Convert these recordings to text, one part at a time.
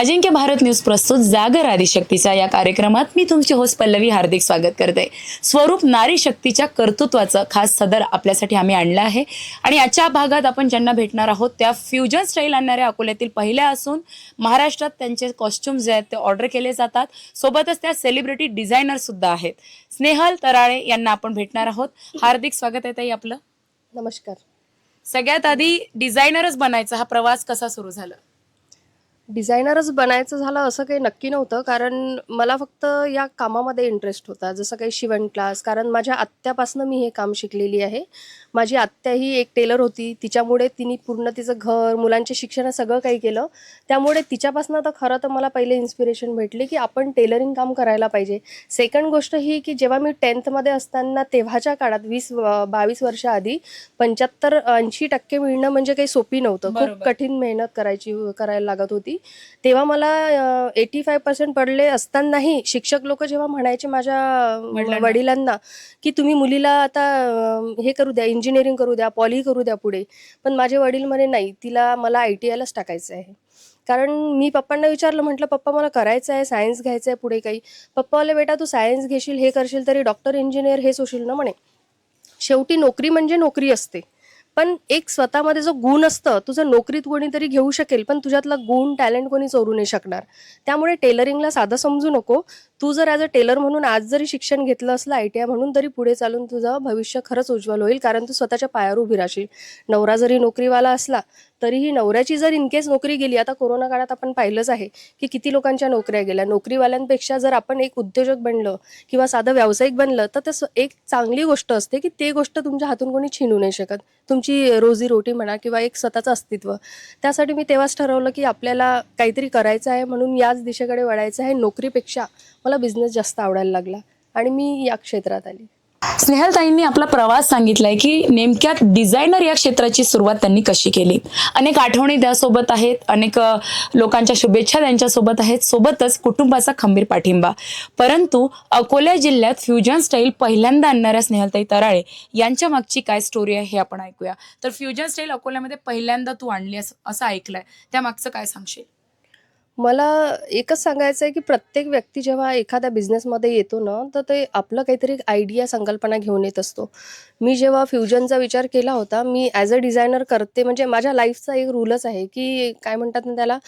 अजिंक्य Bharat news प्रस्तुत जागर आदिशक्तीच्या या कार्यक्रमात मी तुमची होस्ट पल्लवी हार्दिक स्वागत करते. स्वरूप नारी शक्तीच्या कर्तृत्वाचं खास सदर आपल्यासाठी आम्ही आणलं आहे. आणि आजच्या भागात आपण ज्यांना भेटणार आहोत त्या फ्युजन स्टाईल आणणाऱ्या अकोल्यातील पहिल्या असून महाराष्ट्रात त्यांचे कॉस्ट्युम जे आहेत ते ऑर्डर केले जातात. सोबतच त्या सेलिब्रिटी डिझायनर सुद्धा आहेत. स्नेहल तराळे यांना आपण भेटणार आहोत. हार्दिक स्वागत आहे ताई आपलं. नमस्कार. सगळ्यात आधी डिझायनरच बनायचा हा प्रवास कसा सुरू झाला? डिझायनरच बनायचं झालं असं काही नक्की नव्हतं. कारण मला फक्त या कामामध्ये इंटरेस्ट होता. जसं काही शिवण क्लास कारण माझ्या आत्यापासनं मी हे काम शिकलेली आहे. माझी आत्या ही एक टेलर होती. तिच्यामुळे तिने पूर्ण तिचं घर मुलांचे शिक्षण सगळं काही केलं. त्यामुळे तिच्यापासनं तर खरं तर मला पहिले इन्स्पिरेशन भेटली की आपण टेलरिंग काम करायला पाहिजे. सेकंड गोष्ट ही की जेव्हा मी टेन्थमध्ये असताना तेव्हाच्या काळात वीस बावीस वर्षाआधी पंच्याहत्तर ऐंशी टक्के मिळणं म्हणजे काही सोपी नव्हतं. खूप. कठीण मेहनत करायची करायला लागत होती. तेव्हा मला एटी फाय पर्सेंट पडले असतानाही शिक्षक लोक जेव्हा म्हणायचे माझ्या वडिलांना. की तुम्ही मुलीला आता हे करू द्या इंजिनिअरिंग करू द्या पॉली करू द्या पुढे. पण माझे वडील म्हणे नाही तिला मला आय टी आयलाच टाकायचं आहे. कारण मी पप्पांना विचारलं म्हटलं पप्पा मला करायचं आहे सायन्स घ्यायचं आहे पुढे काही. पप्पा बोलले बेटा तू सायन्स घेशील हे करशील तरी डॉक्टर इंजिनियर हेच होशील ना म्हणे. शेवटी नोकरी म्हणजे नोकरी असते. पण एक स्वतःमध्ये जो गुण असतं तुझं नोकरीत कोणीतरी घेऊ शकेल पण तुझ्यातला गुण टॅलेंट कोणी चोरू नाही शकणार. त्यामुळे टेलरिंगला साधं समजू नको. तू जर ॲज अ टेलर म्हणून आज जरी शिक्षण घेतलं असलं आय टी आय म्हणून तरी पुढे चालून तुझं भविष्य खरंच उज्ज्वल होईल कारण तू स्वतःच्या पायावर उभी राहशील. नवरा जरी नोकरीवाला असला तरीही नवऱ्याची जर इनकेस नोकरी गेली आता कोरोना काळात आपण पाहिलंच आहे की किती लोकांच्या नोकऱ्या गेल्या. नोकरीवाल्यांपेक्षा जर आपण एक उद्योजक बनलं किंवा साधं व्यावसायिक बनलं तर तसं एक चांगली गोष्ट असते की ते गोष्ट तुमच्या हातून कोणी छिनू नाही शकत. तुमची रोजी रोटी म्हणा किंवा एक स्वतःचं अस्तित्व. त्यासाठी मी तेव्हाच ठरवलं की आपल्याला काहीतरी करायचं आहे म्हणून याच दिशेकडे वळायचं आहे. नोकरीपेक्षा मला बिझनेस जास्त आवडायला लागला आणि मी या क्षेत्रात आली. स्नेहलताईंनी आपला प्रवास सांगितलाय की नेमक्या डिझायनर या क्षेत्राची सुरुवात त्यांनी कशी केली? अनेक आठवणी त्यासोबत आहेत अनेक लोकांच्या शुभेच्छा त्यांच्यासोबत आहेत सोबतच कुटुंबाचा खंबीर पाठिंबा. परंतु अकोला जिल्ह्यात फ्युजन स्टाईल पहिल्यांदा आणणाऱ्या स्नेहलताई तराळे यांच्या मागची काय स्टोरी आहे हे आपण ऐकूया. तर फ्युजन स्टाईल अकोल्यामध्ये पहिल्यांदा तू आणली असं ऐकलंय. त्या मागचं काय सांगशील? मला एकच सांगायचं आहे की प्रत्येक व्यक्ती जेव्हा एखाद्या बिझनेसमध्ये येतो ना तर ते आपलं काहीतरी आयडिया संकल्पना घेऊन येत असतो. मी जेव्हा फ्युजनचा विचार केला होता मी ॲज अ डिझायनर करते म्हणजे माझ्या लाईफचा एक रूलच आहे की काय म्हणतात ना त्याला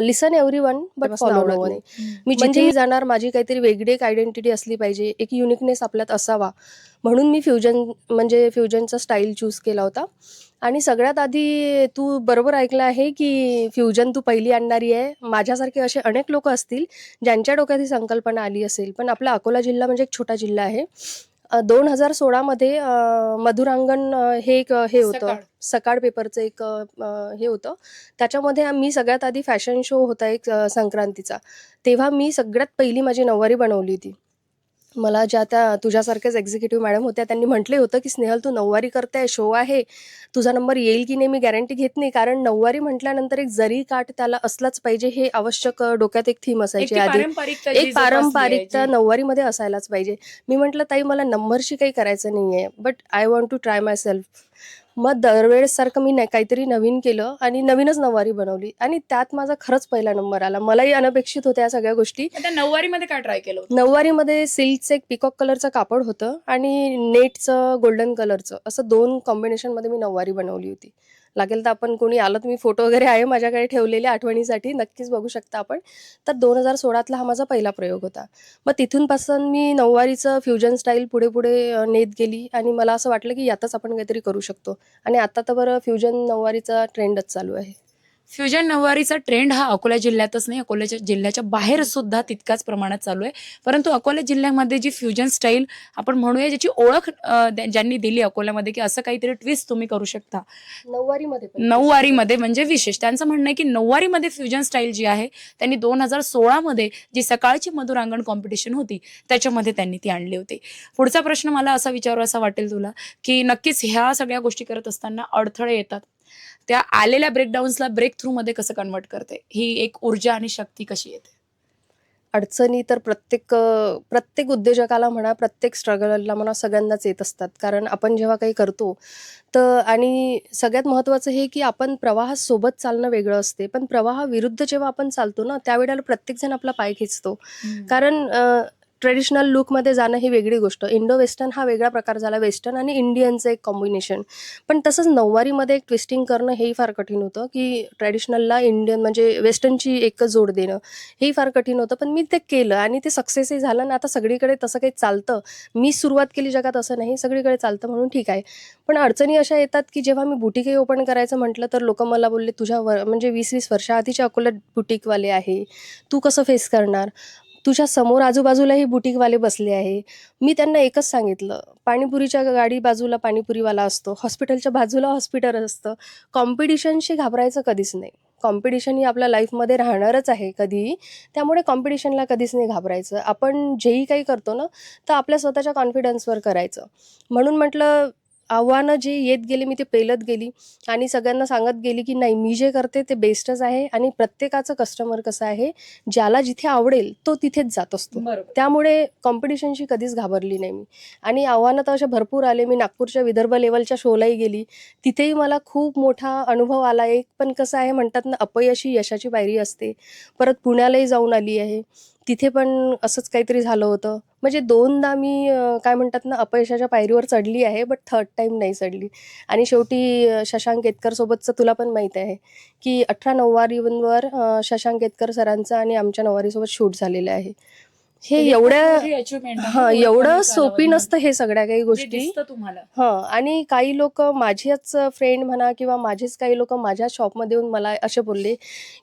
listen everyone but follow no one मी जिथेही जाणार माझी काहीतरी वेगळी एक आयडेंटिटी असली पाहिजे एक युनिकनेस आपल्यात असावा. म्हणून मी फ्युजन म्हणजे फ्युजनचा स्टाईल चूज केला होता. आणि सगळ्यात आधी तू बरोबर ऐकलं आहे की फ्युजन तू पहिली आणणारी आहे. माझ्यासारखे असे अनेक लोक असतील ज्यांच्या डोक्यात ही संकल्पना आली असेल. पण आपला अकोला जिल्हा म्हणजे एक छोटा जिल्हा आहे. दोन हजार सोळामध्ये मधुरांगण हे एक हे होतं. सकाळ. पेपरचं एक हे होतं. त्याच्यामध्ये मी सगळ्यात आधी फॅशन शो होता एक संक्रांतीचा. तेव्हा मी सगळ्यात पहिली माझी नऊवारी बनवली होती. मला ज्या त्या तुझ्यासारख्याच एक्झिक्युटिव्ह मॅडम होत्या त्यांनी म्हटले होतं की स्नेहल तू नऊवारी करते शो आहे. तुझा नंबर येईल की नाही मी गॅरंटी घेत नाही. कारण नऊवारी म्हटल्यानंतर एक जरी काठ त्याला असलाच पाहिजे हे आवश्यक डोक्यात एक थीम असायची आधी. एक पारंपरिकता नऊवारीमध्ये असायलाच पाहिजे. मी म्हटलं ताई मला नंबरशी काही करायचं नाही आहे but I want to try myself मग दरवेळेस सारखं मी नाही काहीतरी नवीन केलं आणि नवीनच नऊवारी बनवली. आणि त्यात माझा खरंच पहिला नंबर आला. मलाही अनपेक्षित होत्या या सगळ्या गोष्टी. त्या नऊवारीमध्ये काय ट्राय केलं होतं? नऊवारीमध्ये सिल्कचं एक पिकॉक कलरचं कापड होतं आणि नेटचं गोल्डन कलरचं असं दोन कॉम्बिनेशनमध्ये मी नऊवारी बनवली होती. लागेल तर आपण कोणी आलं तर मी फोटो वगैरे आहे माझ्याकडे ठेवलेले आठवणीसाठी नक्कीच बघू शकता आपण. तर दोन हजार सोळातला हा माझा पहिला प्रयोग होता. मग तिथूनपासून मी नऊवारीचं फ्युजन स्टाईल पुढे पुढे नेत गेली आणि मला असं वाटलं की यातच आपण काहीतरी करू शकतो. आणि आता तर बरं फ्युजन नऊवारीचा ट्रेंडच चालू आहे. फ्युजन नऊवारीचा ट्रेंड हा अकोला जिल्ह्यातच नाही अकोल्याच्या जिल्ह्याच्या बाहेर सुद्धा तितकाच प्रमाणात चालू आहे. परंतु अकोला जिल्ह्यामध्ये जी फ्युजन स्टाईल आपण म्हणूया ज्याची ओळख ज्यांनी दिली अकोल्यामध्ये की असं काहीतरी ट्विस्ट तुम्ही करू शकता. नऊवारीमध्ये नऊवारीमध्ये म्हणजे विशेष. त्यांचं म्हणणं आहे की नऊवारीमध्ये फ्युजन स्टाईल जी आहे त्यांनी दोन हजार सोळामध्ये जी सकाळची मधुरांगण कॉम्पिटिशन होती त्याच्यामध्ये त्यांनी ती आणली होती. पुढचा प्रश्न मला असा विचारू असा वाटेल तुला की नक्कीच ह्या सगळ्या गोष्टी करत असताना अडथळे येतात. त्या आलेल्या ब्रेकडाऊन्सला ब्रेक थ्रू मध्ये कसं कन्वर्ट करते? ही एक ऊर्जा आणि शक्ती कशी येते? अडचणी तर प्रत्येक प्रत्येक उद्योजकाला म्हणा प्रत्येक स्ट्रगलला म्हणा सगळ्यांनाच येत असतात. कारण आपण जेव्हा काही करतो तर आणि सगळ्यात महत्त्वाचं हे की आपण प्रवाहासोबत चालणं वेगळं असते. पण प्रवाहाविरुद्ध जेव्हा आपण चालतो ना त्यावेळेला प्रत्येकजण आपला पाय खेचतो. कारण ट्रेडिशनल लुकमध्ये जाणं ही वेगळी गोष्ट. इंडो वेस्टर्न हा वेगळा प्रकार झाला. वेस्टर्न आणि इंडियनचं एक कॉम्बिनेशन पण तसंच नऊवारीमध्ये एक ट्विस्टिंग करणं हेही फार कठीण होतं की ट्रॅडिशनलला इंडियन म्हणजे वेस्टर्नची एकच जोड देणं हेही फार कठीण होतं. पण मी ते केलं आणि ते सक्सेसही झालं आणि आता सगळीकडे तसं काही चालतं. मी सुरुवात केली जगात असं नाही सगळीकडे चालतं म्हणून ठीक आहे. पण अडचणी अशा येतात की जेव्हा मी बुटीकही ओपन करायचं म्हटलं तर लोक मला बोलले तुझ्या वर म्हणजे वीस वीस वर्षाआधीच्या अकोल्यात बुटीकवाले आहे. तू कसं फेस करणार? तुझ्या समोर आजूबाजूलाही बुटीकवाले बसले आहे. मी त्यांना एकच सांगितलं. पाणीपुरीच्या गाडी बाजूला पाणीपुरीवाला असतो. हॉस्पिटलच्या बाजूला हॉस्पिटल असतं. कॉम्पिटिशनशी घाबरायचं कधीच नाही. कॉम्पिटिशन ही आपल्या लाईफमध्ये राहणारच आहे कधीही. त्यामुळे कॉम्पिटिशनला कधीच नाही घाबरायचं. आपण जेही काही करतो ना तर आपल्या स्वतःच्या कॉन्फिडन्सवर करायचं. म्हणून म्हटलं आव्हानं जे येत गेली मी ते पेलत गेली आणि सगळ्यांना सांगत गेली की नाही मी जे करते ते बेस्टच आहे आणि प्रत्येकाचं कस्टमर कसं आहे ज्याला जिथे आवडेल तो तिथेच जात असतो. त्यामुळे कॉम्पिटिशनशी कधीच घाबरली नाही मी. आणि आव्हानं तर असे भरपूर आले. मी नागपूरच्या विदर्भ लेवलच्या शोलाही गेली. तिथेही मला खूप मोठा अनुभव आला. एक पण कसं आहे म्हणतात ना अपयशी यशाची पायरी असते. परत पुण्यालाही जाऊन आली आहे. तिथे पण असंच काहीतरी झालं होतं. म्हणजे दोनदा मी काय म्हणतात ना अपयशाच्या पायरीवर चढली आहे बट थर्ड टाईम नाही चढली. आणि शेवटी शशांक केतकरसोबतचं तुला पण माहीत आहे की अठरा नऊवारीवर शशांक केतकर सरांचं आणि आमच्या नऊवारीसोबत शूट झालेलं आहे. हे एवढ्या हा एवढं सोपी नसतं हे सगळ्या काही गोष्टी. तुम्हाला. हां आणि काही लोक माझेच फ्रेंड म्हणा किंवा माझेच काही लोक माझ्या शॉपमध्ये येऊन मला असे बोलले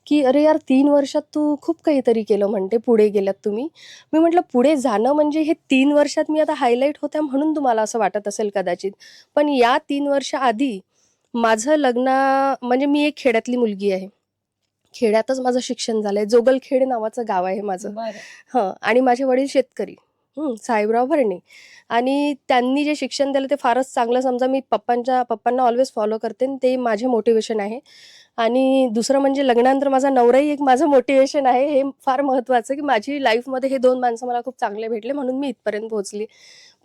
की अरे यार तीन वर्षात तू खूप काहीतरी केलं म्हणते पुढे गेलात तुम्ही. मी म्हटलं पुढे जाणं म्हणजे हे तीन वर्षात मी आता हायलाईट होत्या म्हणून तुम्हाला असं वाटत असेल कदाचित. पण या तीन वर्ष आधी माझं लग्न म्हणजे मी एक खेड्यातली मुलगी आहे. खेड्यातच माझं शिक्षण झालंय. जोगलखेड नावाचं गाव आहे माझं. हं आणि माझे वडील शेतकरी. साहेबराव भरणे. आणि त्यांनी जे शिक्षण दिलं ते फारच चांगलं. समजा मी पप्पांच्या पप्पांना ऑलवेज फॉलो करते ते माझे मोटिवेशन आहे. आणि दुसरं म्हणजे लग्नानंतर माझा नवराही एक माझं मोटिवेशन आहे. हे फार महत्त्वाचं की माझी लाईफमध्ये हे दोन माणसं मला खूप चांगले भेटले म्हणून मी इथपर्यंत पोहोचली.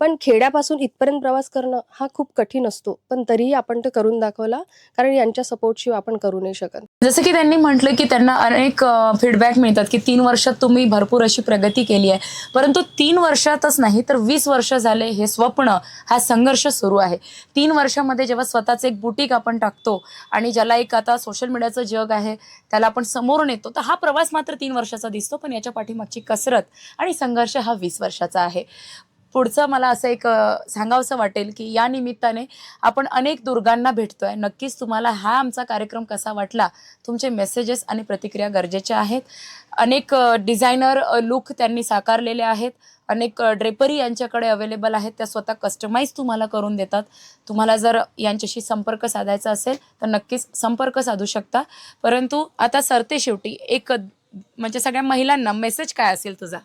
पण खेड्यापासून इथपर्यंत प्रवास करणं हा खूप कठीण असतो. पण तरीही आपण ते करून दाखवला कारण यांच्या सपोर्टशिवाय आपण करू नाही शकत. जसं की त्यांनी म्हटलं की त्यांना अनेक फीडबॅक मिळतात की तीन वर्षात तुम्ही भरपूर अशी प्रगती केली आहे. परंतु तीन वर्षातच नाही तर वीस वर्ष झाले हे स्वप्न हा संघर्ष सुरू आहे. तीन वर्षामध्ये जेव्हा स्वतःचं एक बुटीक आपण टाकतो आणि ज्याला एक आता सोशल मीडियाचं जग आहे त्याला आपण समोरून येतो तर हा प्रवास मात्र तीन वर्षाचा दिसतो पण याच्या पाठीमागची कसरत आणि संघर्ष हा वीस वर्षाचा आहे. पुढचं मला असं एक सांगावंसं वाटेल की या निमित्ताने आपण अनेक दुर्गांना भेटतोय. नक्कीच तुम्हाला हा आमचा कार्यक्रम कसा वाटला तुमचे मेसेजेस आणि प्रतिक्रिया गरजेच्या आहेत. अनेक डिझायनर लुक त्यांनी साकारलेले आहेत. अनेक ड्रेपरी यांच्याकडे अवेलेबल आहेत. त्या स्वतः कस्टमाइज तुम्हाला करून देतात. तुम्हाला जर यांच्याशी संपर्क साधायचा असेल तर नक्कीच संपर्क साधू शकता. परंतु आता सरते शेवटी एक म्हणजे सगळ्या महिलांना मेसेज काय असेल तुझा?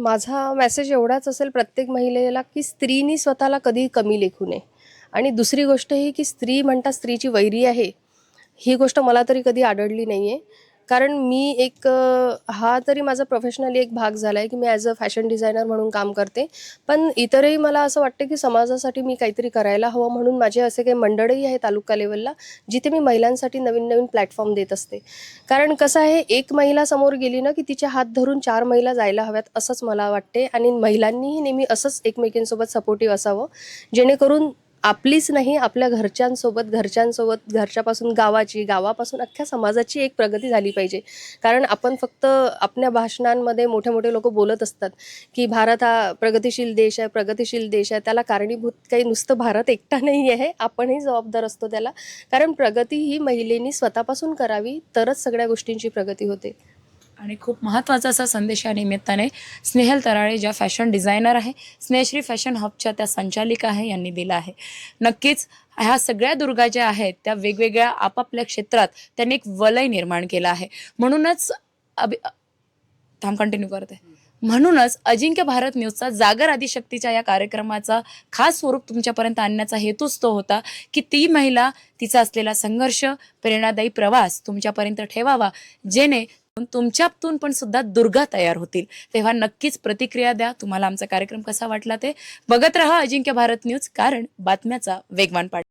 माझा मेसेज एवढाच असेल प्रत्येक महिलेला की स्त्रीनी स्वतःला कधी कमी लेखू नये. आणि दुसरी गोष्ट ही की स्त्री म्हणता स्त्रीची वैरी आहे. ही गोष्ट मला तरी कधी आढळली नाही आहे कारण मी एक हा तरी माझा प्रोफेशनली एक भाग झाला आहे की मी ॲज अ फॅशन डिझायनर म्हणून काम करते. पण इतरही मला असं वाटतं की समाजासाठी मी काहीतरी करायला हवं म्हणून माझे असे काही मंडळही आहे तालुका लेवलला जिथे मी महिलांसाठी नवीन नवीन प्लॅटफॉर्म देत असते. कारण कसं आहे एक महिला समोर गेली ना की तिचे हात धरून चार महिला जायला हव्यात असंच मला वाटते. आणि महिलांनीही नेहमी असंच एकमेकींसोबत सपोर्टिव्ह असावं. जेणेकरून आपलीच नाही आपल्या घरच्यांसोबत घरच्यांसोबत घरच्यापासून गावाची गावापासून अख्ख्या समाजाची एक प्रगती झाली पाहिजे. कारण आपण फक्त आपल्या भाषणांमध्ये मोठे मोठे लोक बोलत असतात की भारत हा प्रगतिशील देश आहे प्रगतिशील देश आहे त्याला कारणीभूत काही नुसतं भारत एकटा नाही आहे आपणही जबाबदार असतो त्याला. कारण प्रगती ही महिलेनी स्वतःपासून करावी तरच सगळ्या गोष्टींची प्रगती होते. आणि खूप महत्त्वाचा असा संदेश या निमित्ताने स्नेहल तराळे ज्या फॅशन डिझायनर आहे स्नेहश्री फॅशन हबच्या त्या संचालिका आहे यांनी दिला आहे. नक्कीच ह्या सगळ्या दुर्गा ज्या आहेत त्या वेगवेगळ्या आपापल्या क्षेत्रात त्यांनी एक वलय निर्माण केलं आहे. म्हणूनच अभि थांब कंटिन्यू करते. म्हणूनच अजिंक्य भारत न्यूजचा जागर आदिशक्तीच्या या कार्यक्रमाचा खास स्वरूप तुमच्यापर्यंत आणण्याचा हेतूच तो होता की ती महिला तिचा असलेला संघर्ष प्रेरणादायी प्रवास तुमच्यापर्यंत ठेवावा जेणे तुमच्यातून पण सुद्धा दुर्गा तयार होतील. तेव्हा नक्कीच प्रतिक्रिया द्या. तुम्हाला आमचा कार्यक्रम कसा वाटला ते बघत राहा अजिंक्य भारत न्यूज. कारण बातम्याचा वेगवान पाठ